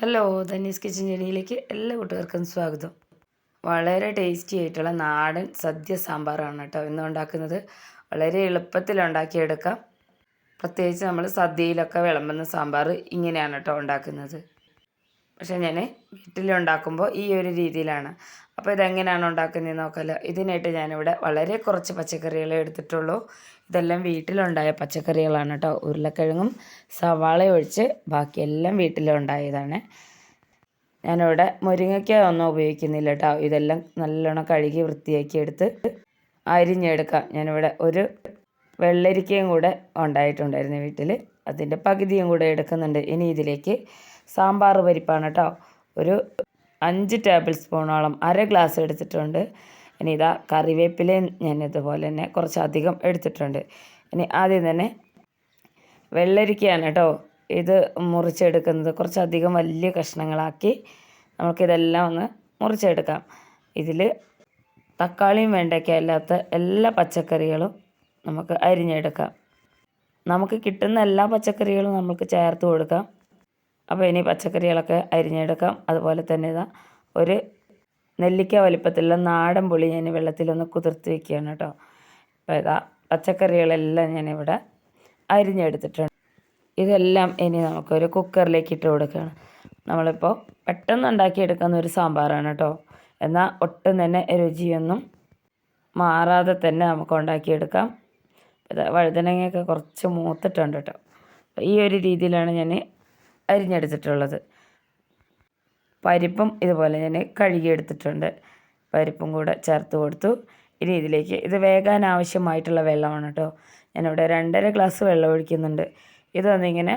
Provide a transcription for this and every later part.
Hello Dhani's kitchen ജനിയിലേക്ക് എല്ലാ കൂട്ടുകാർക്കും സ്വാഗതം. വളരെ ടേസ്റ്റി ആയിട്ടുള്ള നാടൻ സദ്യ സാമ്പാറാണ് കേട്ടോ ഇന്ന് ഉണ്ടാക്കുന്നത്. വളരെ എളുപ്പത്തിൽ ഉണ്ടാക്കിയെടുക്കാം. പ്രത്യേകിച്ച് നമ്മൾ സദ്യയിലൊക്കെ വിളമ്പുന്ന സാമ്പാർ ഇങ്ങനെയാണ് കേട്ടോ ഉണ്ടാക്കുന്നത്. പക്ഷേ ഞാൻ വീട്ടിലുണ്ടാക്കുമ്പോൾ ഈ ഒരു രീതിയിലാണ്. അപ്പോൾ ഇതെങ്ങനെയാണ് ഉണ്ടാക്കുന്നത് നോക്കാമല്ലോ ഇതിനായിട്ട് ഞാനിവിടെ വളരെ കുറച്ച് പച്ചക്കറികളെ എടുത്തിട്ടുള്ളൂ. ഇതെല്ലാം വീട്ടിലുണ്ടായ പച്ചക്കറികളാണ് കേട്ടോ. ഉരുളക്കിഴങ്ങും സവാള ഒഴിച്ച് ബാക്കിയെല്ലാം വീട്ടിലുണ്ടായതാണ്. ഞാനിവിടെ മുരിങ്ങയ്ക്ക ഒന്നും ഉപയോഗിക്കുന്നില്ല കേട്ടോ. ഇതെല്ലാം നല്ലോണം കഴുകി വൃത്തിയാക്കി എടുത്ത് അരിഞ്ഞെടുക്കാം. ഞാനിവിടെ ഒരു വെള്ളരിക്കയും കൂടെ ഉണ്ടായിട്ടുണ്ടായിരുന്നു വീട്ടിൽ അതിന്റെ പകുതിയും കൂടെ എടുക്കുന്നുണ്ട്. ഇനി ഇതിലേക്ക് സാമ്പാർ പരിപ്പാണ് കേട്ടോ. ഒരു അഞ്ച് ടേബിൾ സ്പൂണോളം അര ഗ്ലാസ് എടുത്തിട്ടുണ്ട്. ഇനി ഇതാ കറിവേപ്പിലയും ഞാൻ ഇതുപോലെ തന്നെ കുറച്ചധികം എടുത്തിട്ടുണ്ട്. ഇനി ആദ്യം തന്നെ വെള്ളരിക്കയാണ് കേട്ടോ. ഇത് മുറിച്ചെടുക്കുന്നത്. കുറച്ചധികം വലിയ കഷ്ണങ്ങളാക്കി നമുക്കിതെല്ലാം ഒന്ന് മുറിച്ചെടുക്കാം. ഇതിൽ തക്കാളിയും വെണ്ടയ്ക്ക അല്ലാത്ത എല്ലാ പച്ചക്കറികളും നമുക്ക് അരിഞ്ഞെടുക്കാം. നമുക്ക് കിട്ടുന്ന എല്ലാ പച്ചക്കറികളും നമുക്ക് ചേർത്ത് കൊടുക്കാം. അപ്പോൾ ഇനി പച്ചക്കറികളൊക്കെ അരിഞ്ഞെടുക്കാം. അതുപോലെ തന്നെ ഇതാ ഒരു നെല്ലിക്ക വലിപ്പത്തിലുള്ള നാടൻ പുളി ഞാൻ വെള്ളത്തിലൊന്ന് കുതിർത്ത് വെക്കുകയാണ് കേട്ടോ. അപ്പോൾ ഇതാ പച്ചക്കറികളെല്ലാം ഞാനിവിടെ അരിഞ്ഞെടുത്തിട്ടുണ്ട്. ഇതെല്ലാം ഇനി നമുക്കൊരു കുക്കറിലേക്ക് ഇട്ട് കൊടുക്കുകയാണ്. നമ്മളിപ്പോൾ പെട്ടെന്ന് ഉണ്ടാക്കിയെടുക്കുന്ന ഒരു സാമ്പാറാണ് കേട്ടോ. എന്നാൽ ഒട്ടും തന്നെ രുചിയൊന്നും മാറാതെ തന്നെ നമുക്ക് ഉണ്ടാക്കിയെടുക്കാം. വഴുതനങ്ങയൊക്കെ കുറച്ച് മൂത്തിട്ടുണ്ട് കേട്ടോ. ഈ ഒരു രീതിയിലാണ് ഞാൻ അരിഞ്ഞെടുത്തിട്ടുള്ളത്. പരിപ്പും ഇതുപോലെ ഞാൻ കഴുകിയെടുത്തിട്ടുണ്ട്. പരിപ്പും കൂടെ ചേർത്ത് കൊടുത്തു. ഇനി ഇതിലേക്ക് ഇത് വേകാൻ ആവശ്യമായിട്ടുള്ള വെള്ളമാണ് കേട്ടോ. ഞാനിവിടെ രണ്ടര ഗ്ലാസ് വെള്ളം ഒഴിക്കുന്നുണ്ട്. ഇതൊന്നിങ്ങനെ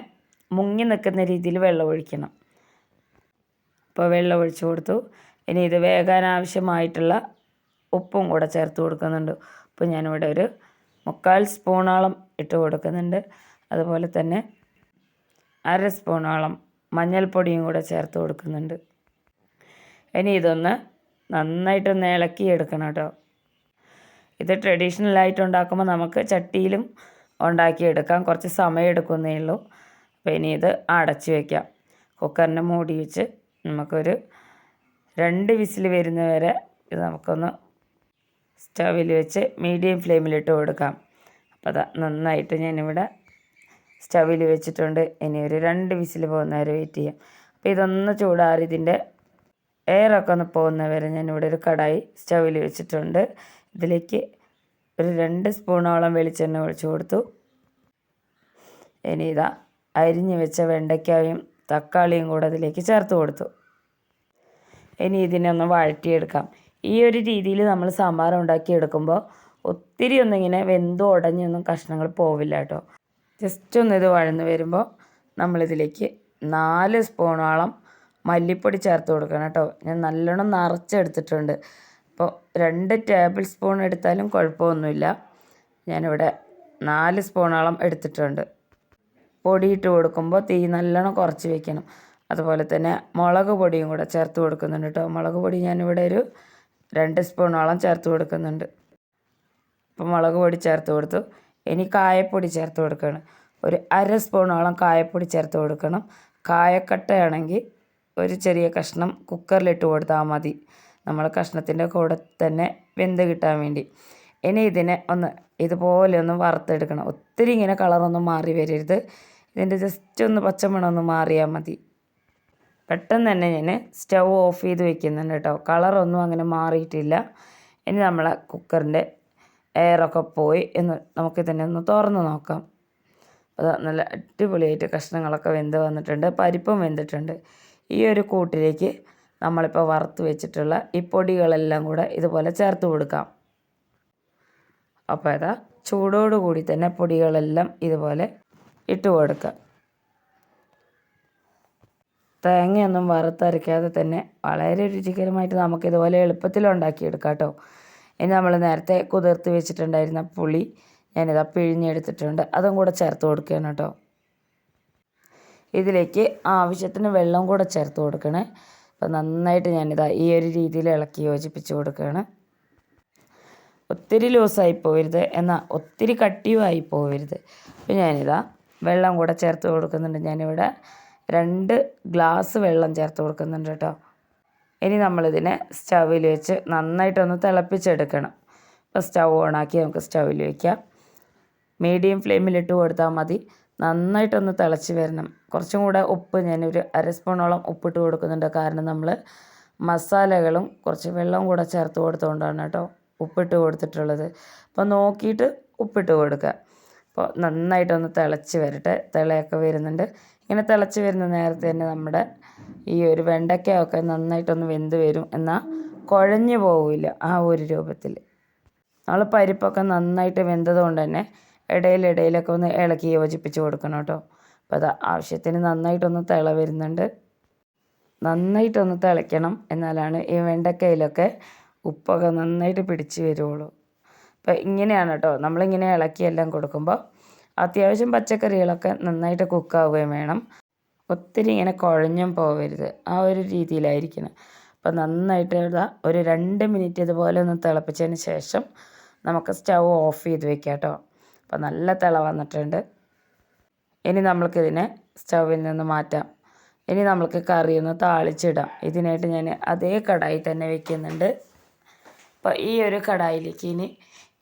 മുങ്ങി നിൽക്കുന്ന രീതിയിൽ വെള്ളം ഒഴിക്കണം. അപ്പോൾ വെള്ളം ഒഴിച്ചു കൊടുത്തു. ഇനി ഇത് വേകാൻ ആവശ്യമായിട്ടുള്ള ഉപ്പും കൂടെ ചേർത്ത് കൊടുക്കുന്നുണ്ട്. അപ്പോൾ ഞാനിവിടെ ഒരു മുക്കാൽ സ്പൂണോളം ഇട്ട് കൊടുക്കുന്നുണ്ട്. അതുപോലെ തന്നെ അര സ്പൂണോളം മഞ്ഞൾപ്പൊടിയും കൂടെ ചേർത്ത് കൊടുക്കുന്നുണ്ട്. ഇനി ഇതൊന്ന് നന്നായിട്ടൊന്ന് ഇളക്കി എടുക്കണം കേട്ടോ. ഇത് ട്രഡീഷണലായിട്ട് ഉണ്ടാക്കുമ്പോൾ നമുക്ക് ചട്ടിയിലും ഉണ്ടാക്കിയെടുക്കാം കുറച്ച് സമയം എടുക്കുന്നേ ഉള്ളൂ. അപ്പോൾ ഇനി ഇത് അടച്ച് വയ്ക്കാം കുക്കറിന്റെ മൂടി വെച്ച് നമുക്കൊരു രണ്ട് വിസിൽ വരുന്നവരെ ഇത് നമുക്കൊന്ന് സ്റ്റവിൽ വെച്ച് മീഡിയം ഫ്ലെയിമിലിട്ട് കൊടുക്കാം. അപ്പോൾ അതാ നന്നായിട്ട് ഞാനിവിടെ സ്റ്റവിൽ വെച്ചിട്ടുണ്ട്. ഇനി ഒരു രണ്ട് വിസിൽ പോകുന്ന വരെ വെയിറ്റ് ചെയ്യാം. അപ്പോൾ ഇതൊന്ന് ചൂടാറി ഇതിന്റെ എയറൊക്കെ ഒന്ന് പോകുന്നവരെ ഞാനിവിടെ ഒരു കടായി സ്റ്റവിൽ വെച്ചിട്ടുണ്ട്. ഇതിലേക്ക് ഒരു രണ്ട് സ്പൂണോളം വെളിച്ചെണ്ണ ഒഴിച്ചു കൊടുത്തു. ഇനി ഇതാ അരിഞ്ഞ് വെച്ച വെണ്ടയ്ക്കായും തക്കാളിയും കൂടെ അതിലേക്ക് ചേർത്ത് കൊടുത്തു. ഇനി ഇതിനെ ഒന്ന് വഴറ്റിയെടുക്കാം. ഈ ഒരു രീതിയിൽ നമ്മൾ സാമ്പാർ ഉണ്ടാക്കിയെടുക്കുമ്പോൾ ഒത്തിരി ഒന്നും ഇങ്ങനെ വെന്ത് ഉടഞ്ഞൊന്നും കഷ്ണങ്ങൾ പോവില്ല കേട്ടോ. ജസ്റ്റ് ഒന്ന് ഇത് വഴന്ന് വരുമ്പോൾ നമ്മളിതിലേക്ക് നാല് സ്പൂണോളം മല്ലിപ്പൊടി ചേർത്ത് കൊടുക്കണം കേട്ടോ. ഞാൻ നല്ലോണം നിറച്ചെടുത്തിട്ടുണ്ട്. അപ്പോൾ രണ്ട് ടേബിൾ സ്പൂൺ എടുത്താലും കുഴപ്പമൊന്നുമില്ല. ഞാനിവിടെ നാല് സ്പൂണോളം എടുത്തിട്ടുണ്ട്. പൊടിയിട്ട് കൊടുക്കുമ്പോൾ തീ നല്ലോണം കുറച്ച് വെക്കണം. അതുപോലെ തന്നെ മുളക് പൊടിയും കൂടെ ചേർത്ത് കൊടുക്കുന്നുണ്ട് കേട്ടോ. മുളക് പൊടി ഞാനിവിടെ ഒരു രണ്ട് സ്പൂണോളം ചേർത്ത് കൊടുക്കുന്നുണ്ട്. അപ്പോൾ മുളക് പൊടി ചേർത്ത് കൊടുത്തു. ഇനി കായപ്പൊടി ചേർത്ത് കൊടുക്കണം ഒരു അര സ്പൂണോളം കായപ്പൊടി ചേർത്ത് കൊടുക്കണം. കായക്കട്ടയാണെങ്കിൽ ഒരു ചെറിയ കഷ്ണം കുക്കറിലിട്ട് കൊടുത്താൽ മതി. നമ്മൾ കഷ്ണത്തിന്റെ കൂടെ തന്നെ വെന്ത് കിട്ടാൻ വേണ്ടി. ഇനി ഇതിനെ ഒന്ന് ഇതുപോലെ ഒന്ന് വറുത്തെടുക്കണം. ഒത്തിരി ഇങ്ങനെ കളറൊന്നും മാറി വരരുത്. ഇതിന്റെ ജസ്റ്റ് ഒന്ന് പച്ചമണം ഒന്ന് മാറിയാൽ മതി. പെട്ടെന്ന് തന്നെ ഞാൻ സ്റ്റൗ ഓഫ് ചെയ്ത് വെക്കുന്നുണ്ട് കേട്ടോ. കളറൊന്നും അങ്ങനെ മാറിയിട്ടില്ല. ഇനി നമ്മളെ കുക്കറിന്റെ എയറൊക്കെ പോയി എന്ന് നമുക്ക് തന്നെ ഒന്ന് തുറന്ന് നോക്കാം. അത് നല്ല അടിപൊളിയായിട്ട് കഷ്ണങ്ങളൊക്കെ വെന്ത് വന്നിട്ടുണ്ട് പരിപ്പും വെന്തിട്ടുണ്ട്. ഈ ഒരു കൂട്ടിലേക്ക് നമ്മളിപ്പോൾ വറുത്ത് വെച്ചിട്ടുള്ള ഈ പൊടികളെല്ലാം കൂടെ ഇതുപോലെ ചേർത്ത് കൊടുക്കാം. അപ്പോൾ അതാ ചൂടോടുകൂടി തന്നെ പൊടികളെല്ലാം ഇതുപോലെ ഇട്ട് കൊടുക്കുക. തേങ്ങയൊന്നും വറുത്തരയ്ക്കാതെ തന്നെ വളരെ രുചികരമായിട്ട് നമുക്കിതുപോലെ എളുപ്പത്തിൽ ഉണ്ടാക്കിയെടുക്കാം കേട്ടോ ഇനി നമ്മൾ നേരത്തെ കുതിർത്ത് വെച്ചിട്ടുണ്ടായിരുന്ന പുളി ഞാനിതാ പിഴിഞ്ഞെടുത്തിട്ടുണ്ട്. അതും കൂടെ ചേർത്ത് കൊടുക്കുകയാണ് കേട്ടോ. ഇതിലേക്ക് ആവശ്യത്തിന് വെള്ളം കൂടെ ചേർത്ത് കൊടുക്കണേ. അപ്പോൾ നന്നായിട്ട് ഞാനിതാ ഈ ഒരു രീതിയിൽ ഇളക്കി യോജിപ്പിച്ച് കൊടുക്കുകയാണ്. ഒത്തിരി ലൂസായി പോവരുത് എന്നാൽ ഒത്തിരി കട്ടിയുമായി പോകരുത് അപ്പോൾ ഞാനിതാ വെള്ളം കൂടെ ചേർത്ത് കൊടുക്കുന്നുണ്ട് ഞാനിവിടെ. രണ്ട് ഗ്ലാസ് വെള്ളം ചേർത്ത് കൊടുക്കുന്നുണ്ട് കേട്ടോ. ഇനി നമ്മളിതിനെ സ്റ്റവിൽ വെച്ച് നന്നായിട്ടൊന്ന് തിളപ്പിച്ചെടുക്കണം. ഇപ്പോൾ സ്റ്റൗ ഓണാക്കി നമുക്ക് സ്റ്റവിൽ വയ്ക്കാം മീഡിയം ഫ്ലെയിമിലിട്ട് കൊടുത്താൽ മതി. നന്നായിട്ടൊന്ന് തിളച്ച് വരണം. കുറച്ചും കൂടെ ഉപ്പ് ഞാനൊരു അര സ്പൂണോളം ഉപ്പിട്ട് കൊടുക്കുന്നുണ്ട്. കാരണം നമ്മൾ മസാലകളും കുറച്ച് വെള്ളവും കൂടെ ചേർത്ത് കൊടുത്തുകൊണ്ടാണ് കേട്ടോ ഉപ്പിട്ട് കൊടുത്തിട്ടുള്ളത്. അപ്പോൾ നോക്കിയിട്ട് ഉപ്പിട്ട് കൊടുക്കുക. അപ്പോൾ നന്നായിട്ടൊന്ന് തിളച്ച് വരട്ടെ. തിളയൊക്കെ വരുന്നുണ്ട്. ഇങ്ങനെ തിളച്ച് വരുന്ന നേരത്തെ തന്നെ നമ്മുടെ ഈ ഒരു വെണ്ടയ്ക്കയൊക്കെ നന്നായിട്ടൊന്ന് വെന്ത് വരും എന്നാൽ കുഴഞ്ഞു പോവില്ല ആ ഒരു രൂപത്തിൽ. നമ്മൾ പരിപ്പൊക്കെ നന്നായിട്ട് വെന്തതുകൊണ്ട് തന്നെ ഇടയിലിടയിലൊക്കെ ഒന്ന് ഇളക്കി യോജിപ്പിച്ച് കൊടുക്കണം കേട്ടോ. അപ്പോൾ അത് ആവശ്യത്തിന് നന്നായിട്ടൊന്ന് തിള വരുന്നുണ്ട്. നന്നായിട്ടൊന്ന് തിളയ്ക്കണം എന്നാലാണ് ഈ വെണ്ടക്കയിലൊക്കെ ഉപ്പൊക്കെ നന്നായിട്ട് പിടിച്ച് വരുള്ളൂ അപ്പോൾ ഇങ്ങനെയാണ് കേട്ടോ. നമ്മളിങ്ങനെ ഇളക്കിയെല്ലാം കൊടുക്കുമ്പോൾ അത്യാവശ്യം പച്ചക്കറികളൊക്കെ നന്നായിട്ട് കുക്കാവുകയും വേണം. ഒത്തിരി ഇങ്ങനെ കുഴഞ്ഞും പോവരുത്. ആ ഒരു രീതിയിലായിരിക്കണം. അപ്പോൾ നന്നായിട്ട് ഒരു രണ്ട് മിനിറ്റ് ഇതുപോലെ ഒന്ന് തിളപ്പിച്ചതിന് ശേഷം നമുക്ക് സ്റ്റൗ ഓഫ് ചെയ്ത് വെക്കാം കേട്ടോ. അപ്പോൾ നല്ല തിള വന്നിട്ടുണ്ട്. ഇനി നമ്മൾക്കിതിനെ സ്റ്റൗവിൽ നിന്ന് മാറ്റാം. ഇനി നമ്മൾക്ക് കറി ഒന്ന് താളിച്ചിടാം. ഇതിനായിട്ട് ഞാൻ അതേ കടായി തന്നെ വെക്കുന്നുണ്ട്. അപ്പോൾ ഈ ഒരു കടായിലേക്ക് ഇനി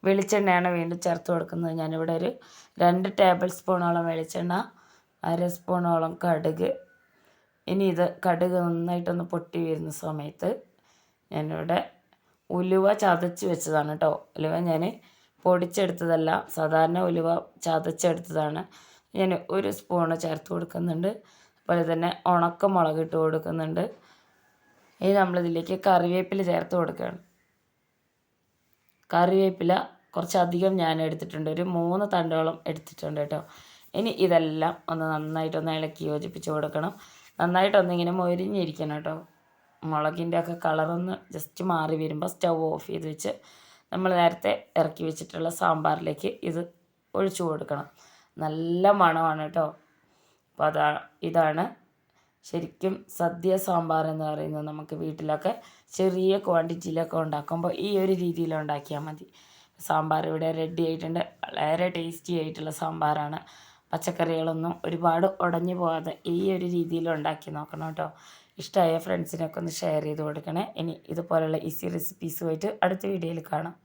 വെളിച്ചെണ്ണയാണ് വീണ്ടും ചേർത്ത് കൊടുക്കുന്നത്. ഞാനിവിടെ ഒരു രണ്ട് ടേബിൾ സ്പൂണോളം വെളിച്ചെണ്ണ അര സ്പൂണോളം കടുക്. ഇനി ഇത് കടുക് നന്നായിട്ടൊന്ന് പൊട്ടി വരുന്ന സമയത്ത് ഞാനിവിടെ ഉലുവ ചതച്ച് വെച്ചതാണ് കേട്ടോ ഉലുവ ഞാൻ പൊടിച്ചെടുത്തതല്ല സാധാരണ ഉലുവ ചതച്ചെടുത്തതാണ്. ഞാൻ ഒരു സ്പൂണ് ചേർത്ത് കൊടുക്കുന്നുണ്ട്. അതുപോലെ തന്നെ ഉണക്കമുളക് ഇട്ട് കൊടുക്കുന്നുണ്ട്. ഇനി നമ്മളിതിലേക്ക് കറിവേപ്പില ചേർത്ത് കൊടുക്കുകയാണ്. കറിവേപ്പില കുറച്ചധികം ഞാൻ എടുത്തിട്ടുണ്ട്. ഒരു മൂന്ന് തണ്ടോളം എടുത്തിട്ടുണ്ട് കേട്ടോ. ഇനി ഇതെല്ലാം ഒന്ന് നന്നായിട്ടൊന്ന് ഇളക്കി യോജിപ്പിച്ച് കൊടുക്കണം. നന്നായിട്ടൊന്ന് ഇങ്ങനെ മൊരിഞ്ഞിരിക്കണം കേട്ടോ. മുളകിന്റെ ഒക്കെ കളറൊന്ന് ജസ്റ്റ് മാറി വരുമ്പോൾ സ്റ്റൗ ഓഫ് ചെയ്ത് വെച്ച് നമ്മൾ നേരത്തെ ഇറക്കി വെച്ചിട്ടുള്ള സാമ്പാറിലേക്ക് ഇത് ഒഴിച്ചു കൊടുക്കണം. നല്ല മണമാണ് കേട്ടോ. അപ്പോൾ അതാ ഇതാണ് ശരിക്കും സദ്യ സാമ്പാർ എന്ന് പറയുന്നത് നമുക്ക് വീട്ടിലൊക്കെ ചെറിയ ക്വാണ്ടിറ്റിയിലൊക്കെ ഉണ്ടാക്കുമ്പോൾ ഈ ഒരു രീതിയിൽ ഉണ്ടാക്കിയാൽ മതി. സാമ്പാർ ഇവിടെ റെഡി ആയിട്ടുണ്ട്. വളരെ ടേസ്റ്റി ആയിട്ടുള്ള സാമ്പാറാണ്. പച്ചക്കറികളൊന്നും ഒരുപാട് ഉടഞ്ഞു പോകാതെ ഈ ഒരു രീതിയിൽ ഉണ്ടാക്കി നോക്കണം കേട്ടോ. ഇഷ്ടമായ ഫ്രണ്ട്സിനൊക്കെ ഒന്ന് ഷെയർ ചെയ്ത് കൊടുക്കണേ. ഇനി ഇതുപോലുള്ള ഈസി റെസിപ്പീസുമായിട്ട് അടുത്ത വീഡിയോയിൽ കാണാം.